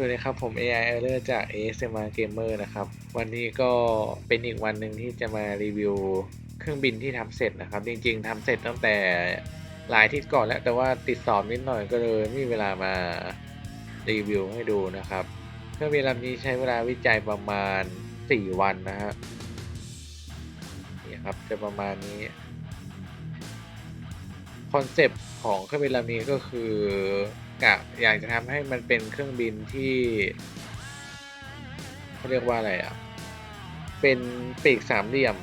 สวัสดีครับผม AI e r r o r จาก ASMR Gamer นะครับ วันนี้ก็เป็นอีกวันหนึ่งที่จะมารีวิวเครื่องบินที่ทำเสร็จนะครับ จริง ๆทำเสร็จตั้งแต่หลายทิตย์ก่อนแล้วแต่ว่าติดสอบนิดหน่อยก็เลยไม่มีเวลามารีวิวให้ดูนะครับ เครื่องบินลำนี้ใช้เวลาวิจัยประมาณ 4 วันนะฮะนี่ครับจะประมาณนี้คอนเซปต์ของเครื่องบินลำนี้ก็คือ กะอยากจะทำให้มันเป็นเครื่องบินที่เขาเรียกว่าอะไรอะ เป็นปีกสามเหลี่ยม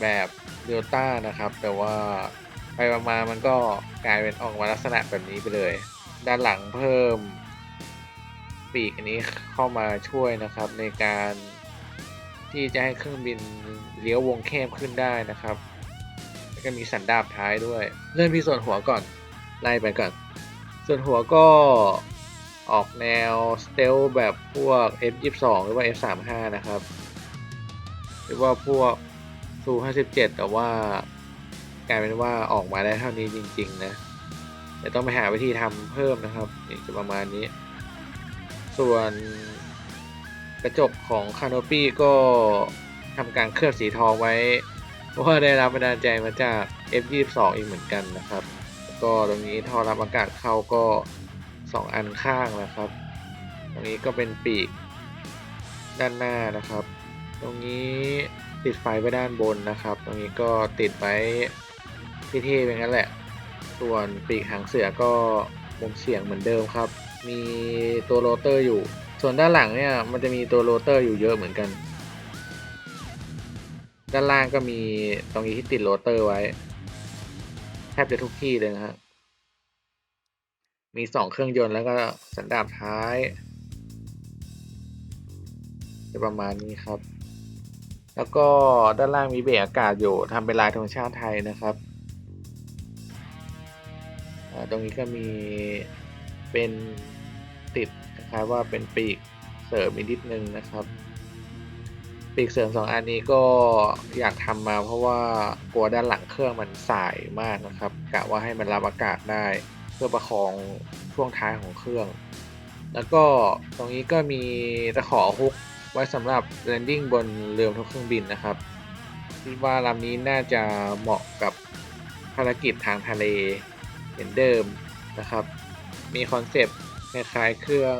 แบบเดลต้านะครับ แต่ว่าไปมามันก็กลายเป็นออกมาลักษณะแบบนี้ไปเลย ด้านหลังเพิ่มปีกอันนี้เข้ามาช่วยนะครับ ในการที่จะให้เครื่องบินเลี้ยววงแคบขึ้นได้นะครับ แล้วก็มีสันดาบท้ายด้วย เริ่มที่ส่วนหัวก่อน ไล่ไปก่อน ส่วนหัวก็ออกแนวสเตลแบบพวก F22 หรือว่า F35 นะครับ หรือว่าพวกซู57 แต่ว่ากลายเป็นว่าออกมาได้เท่านี้จริง ๆ นะแต่ต้องไปหาวิธีทำเพิ่มนะครับนี่จะประมาณนี้ ส่วนกระจกของคาน o ปี้ก็ทำการเคลือบสีทองไว้เพราะว่าได้รับบันดาลใจมาจาก F22 อีกเหมือนกันนะครับ ก็ตรงนี้ท่อรับอากาศเข้าก็ 2 อันข้างนะครับ ตรงนี้ก็เป็นปีกด้านหน้านะครับ ตรงนี้ติดไฟไว้ด้านบนนะครับ ตรงนี้ก็ติดไว้เท่ๆเป็นงั้นแหละ ส่วนปีกหางเสือก็วงเสียงเหมือนเดิมครับ มีตัวโรเตอร์อยู่ ส่วนด้านหลังเนี่ยมันจะมีตัวโรเตอร์อยู่เยอะเหมือนกัน ด้านล่างก็มีตรงนี้ที่ติดโรเตอร์ไว้ แทบจะทุกที่เลยนะฮะมีสองเครื่องยนต์แล้วก็สันดาปท้ายจะประมาณนี้ครับ แล้วก็ด้านล่างมีเบรกอากาศอยู่ทำเป็นลายธงชาติไทยนะครับตรงนี้ก็มีเป็นติดนะครับว่าเป็นปีกเสริมอีกนิดนึงนะครับ ปีกเสริมสองอันนี้ก็อยากทำมาเพราะว่ากลัวด้านหลังเครื่องมันสายมากนะครับกะว่าให้มันรับอากาศได้เพื่อประคองช่วงท้ายของเครื่อง แล้วก็ตรงนี้ก็มีตะขอฮุกไว้สำหรับแลนดิ้งบนเรือทุกเครื่องบินนะครับคิดว่าลำนี้น่าจะเหมาะกับภารกิจทางทะเลเหมือนเดิมนะครับ มีคอนเซปต์คล้ายๆเครื่อง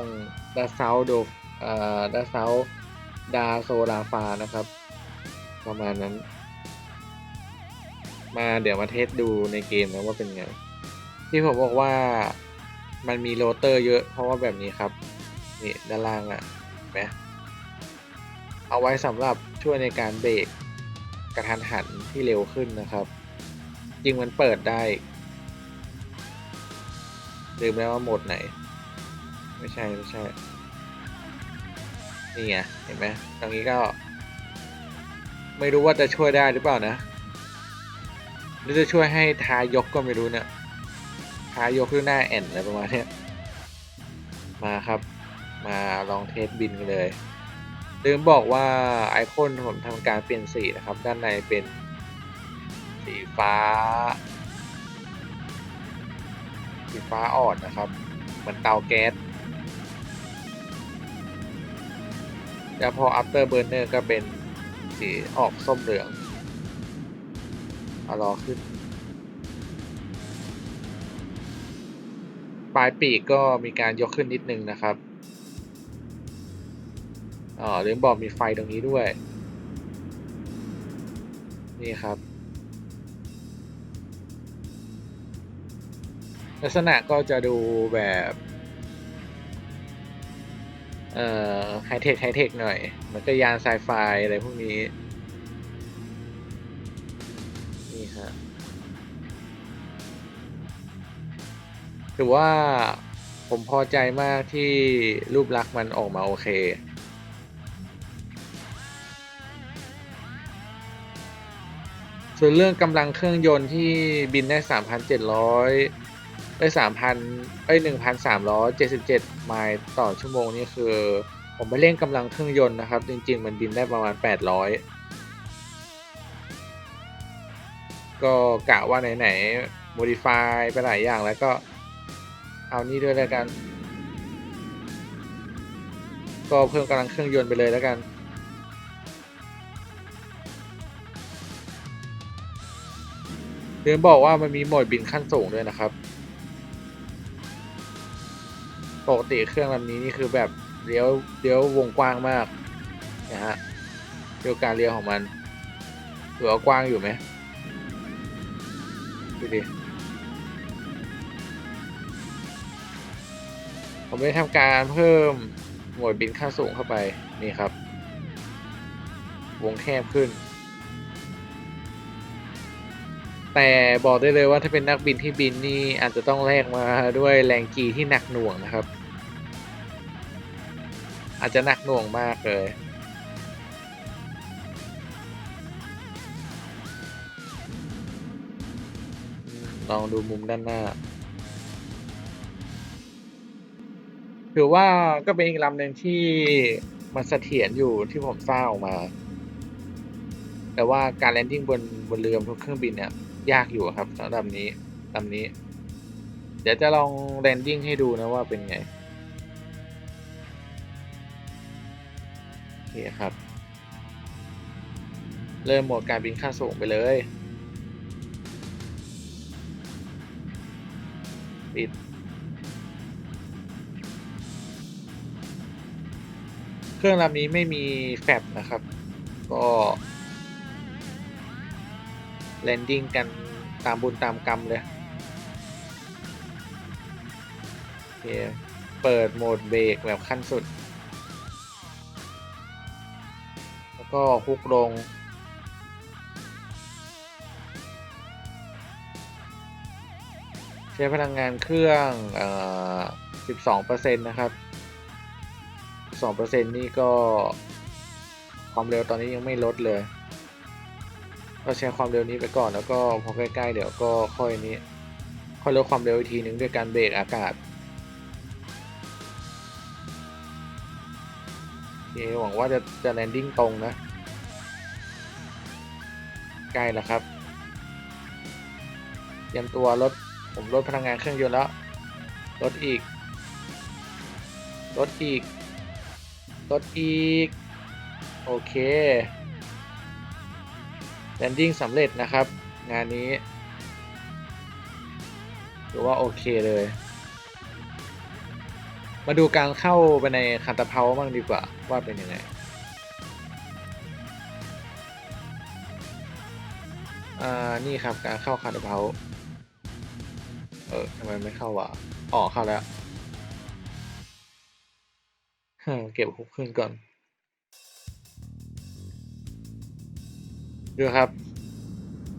ดาเซาโดเอ่อดาเซา ดาโซลาฟานะครับ ประมาณนั้น มาเดี๋ยวมาเทสดูในเกมนะว่าเป็นไง ที่ผมบอกว่ามันมีโรเตอร์เยอะเพราะว่าแบบนี้ครับ นี่ด้านล่างอะ่ะเห็นไหมเอาไว้สำหรับช่วยในการเบรกกระทันหันที่เร็วขึ้นนะครับจริงมันเปิดได้ลืมแล้วว่าโหมดไหน ไม่ใช่ ไม่ใช่ นี่ไงเห็นไหมตรงนี้ก็ ไม่รู้ว่าจะช่วยได้หรือเปล่านะหรือจะช่วยให้ทายกก็ไม่รู้เนะี่ยทายกด้วยหน้าแอนอะไรประมาณนี้มาครับ มาลองเทสบินกันเลยลืมบอกว่าไอคอนผมทำการเปลี่ยนสีนะครับ ด้านในเป็นสีฟ้า สีฟ้าอ่อนนะครับ เหมือนเตาแก๊ส แล้วพอ after burner ก็เป็นสีออกส้มเหลืองเอารอขึ้น ปลายปีกก็มีการยกขึ้นนิดนึงนะครับอ๋อลืมบอกมีไฟตรงนี้ด้วย นี่ครับ ลักษณะก็จะดูแบบ เอ่อไฮเทคไฮเทคหน่อย มันก็ยานไซไฟอะไรพวกนี้ นี่ฮะถือว่าผมพอใจมากที่รูปลักษณ์มันออกมาโอเค ส่วนเรื่องกำลังเครื่องยนต์ที่บินได้ 3,700 ได้3,000เอ้ย1,377ไมล์ต่อชั่วโมงนี่คือ ผมไปเร่งกำลังเครื่องยนต์นะครับ จริง ๆ มันบินได้ประมาณ800ก็กะว่าไหนๆ modify ไปหลายอย่างแล้วก็เอานี่ด้วยแล้วกัน ก็เพิ่มกำลังเครื่องยนต์ไปเลยแล้วกันเดือนบอกว่ามันมีโหมดบินขั้นสูงด้วยนะครับ ปกติเครื่องลำนี้นี่คือแบบเลี้ยวเลี้ยววงกว้างมากนะฮะเลี้ยวการเลี้ยวของมันถือว่ากว้างอยู่ไหมดูดิผมได้ทำการเพิ่มโหมดบินขั้นสูงเข้าไปนี่ครับ วงแคบขึ้น แต่บอกได้เลยว่าถ้าเป็นนักบินที่บินนี่อาจจะต้องแลกมาด้วยแรงจีที่หนักหน่วงนะครับ อาจจะหนักหน่วงมากเลยลองดูมุมด้านหน้า ถือว่าก็เป็นอีกลำหนึ่งที่มันเสถียรอยู่ที่ผมสร้างออกมา แต่ว่าการแลนดิ้งบนบนเรือ บนเครื่องบินเนี่ย ยากอยู่ครับสำหรับนี้ลำนี้ เดี๋ยวจะลองแลนดิ้งให้ดูนะว่าเป็นไงโอเคครับ เริ่มโหมดการบินขั้นสูงไปเลยปิดเครื่องลำนี้ไม่มีแฟบนะครับ ก็ แลนดิ้งกันตามบุญตามกรรมเลยโอเคเปิดโหมดเบรกแบบขั้นสุด แล้วก็ฮุกลงใช้พลังงานเครื่องเอ่อ12%นะครับ2%นี่ก็ความเร็วตอนนี้ยังไม่ลดเลย ก็ใช้ความเร็วนี้ไปก่อนแล้วก็พอใกล้ๆเดี๋ยวก็ค่อยนี้ค่อยลดความเร็วอีกทีหนึ่งด้วยการเบรกอากาศโอเคหวังว่าจะจะแลนดิ้งตรงนะ ใกล้แล้วครับเตรียมตัวลดผมลดพลังงานเครื่องยนต์แล้วลดอีกลดอีกลดอีก โอเค แลนดิ้งสำเร็จนะครับ งานนี้ถือว่าโอเคเลย มาดูการเข้าไปในคันตะเพาบ้างดีกว่าว่าเป็นยังไงอ่านี่ครับการเข้าคันตะเพาเออทำไมไม่เข้าวะอ๋อเข้าแล้วเก็บคุกขึ้นก่อน ดูครับ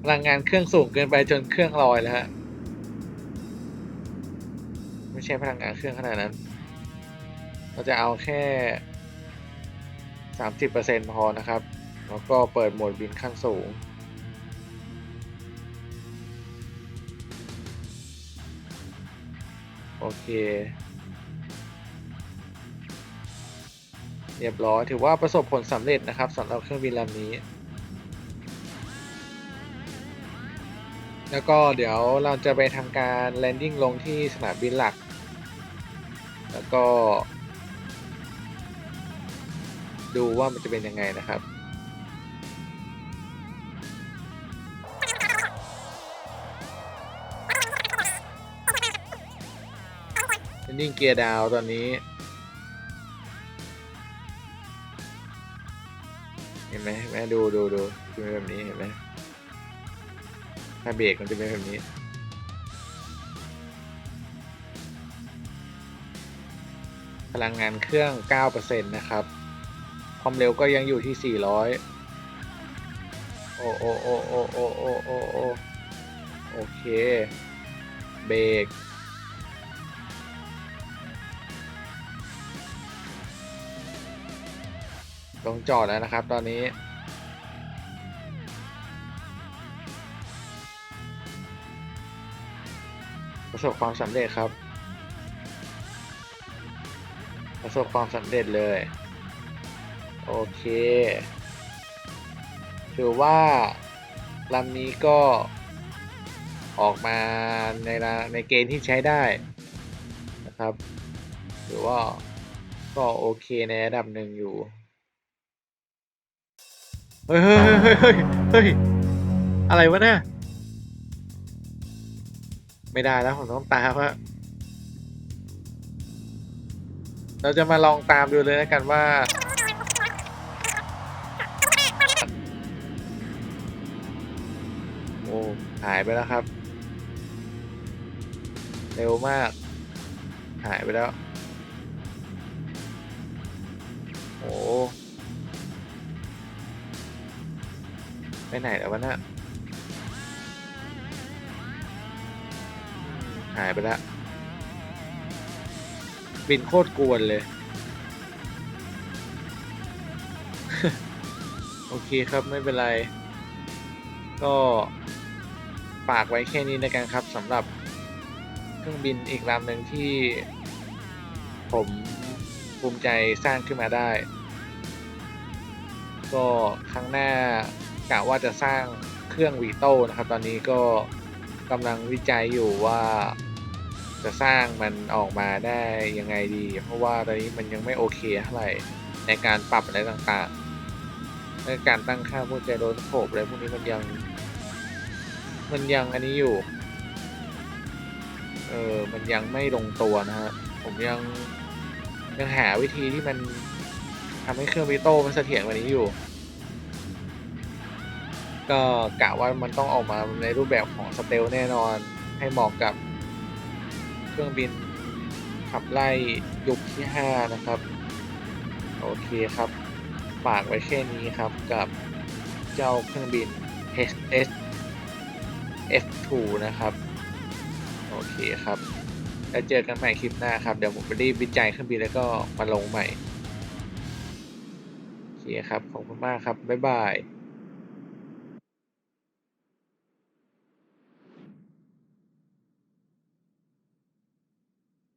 พลังงานเครื่องสูงเกินไปจนเครื่องลอยแล้วฮะ ไม่ใช่พลังงานเครื่องขนาดนั้น เราจะเอาแค่สามสิบเปอร์เซ็นพอนะครับ แล้วก็เปิดโหมดบินขั้นสูงโอเค เรียบร้อย ถือว่าประสบผลสำเร็จนะครับสำหรับเครื่องบินลำนี้ แล้วก็เดี๋ยวเราจะไปทำการแลนดิ้งลงที่สนามบินหลัก แล้วก็ ดูว่ามันจะเป็นยังไงนะครับ แลนดิ้งเกียร์ดาวตอนนี้ เห็นไหมเห็นไหมดูดูดูดูแบบนี้เห็นไหม ถ้าเบรกมันจะเป็นแบบนี้ พลังงานเครื่อง 9%นะครับ ความเร็วก็ยังอยู่ที่ 400 โอ้โอ้โอ้โอ้โอ้โอ้โอ้โอ้โอเค เบรกลงจอดแล้วนะครับตอนนี้ ประสบความสำเร็จครับ ประสบความสำเร็จเลย โอเค ถือว่าลำนี้ก็ออกมาในในเกณฑ์ที่ใช้ได้นะครับถือว่าก็โอเคในระดับหนึ่งอยู่ เฮ้ยเฮ้ยเฮ้ยเฮ้ยเฮ้ยอะไรวะเนี่ย ไม่ได้แล้วผมต้องตามฮะเราจะมาลองตามดูเลยแล้วกันว่า โอ้หายไปแล้วครับ เร็วมาก หายไปแล้ว โอ้ไปไหนแล้ววะเน่ะอื หายไปแล้วบินโคตรกวนเลย โอเคครับไม่เป็นไร ก็ฝากไว้แค่นี้ในกันครับสำหรับเครื่องบินอีกลำหนึ่งที่ผมภูมิใจสร้างขึ้นมาได้ ก็ครั้งหน้ากะว่าจะสร้างเครื่องวีโต้นะครับ ตอนนี้ก็กำลังวิจัยอยู่ว่า จะสร้างมันออกมาได้ยังไงดี เพราะว่าตอนนี้มันยังไม่โอเคเท่าไหร่ในการปรับอะไรต่างๆในการตั้งค่าพวกเจโรสโคปอะไรพวกนี้มันยัง มันยังอันนี้อยู่ เออมันยังไม่ลงตัวนะฮะผมยังยังหาวิธีที่มันทำให้เครื่องวิโต้มันเสถียรกว่านี้อยู่ ก็กะว่ามันต้องออกมาในรูปแบบของสเตลแน่นอนให้เหมาะกับ เครื่องบินขับไล่ยุคที่ 5 นะครับ โอเคครับ ฝากไว้แค่นี้ครับกับเจ้าเครื่องบิน HS F2 นะครับ โอเคครับ แล้วเจอกันใหม่คลิปหน้าครับ เดี๋ยวผมไปรีบวิจัยเครื่องบินแล้วก็มาลงใหม่ โอเคครับ ขอบคุณมากครับ บ๊ายบาย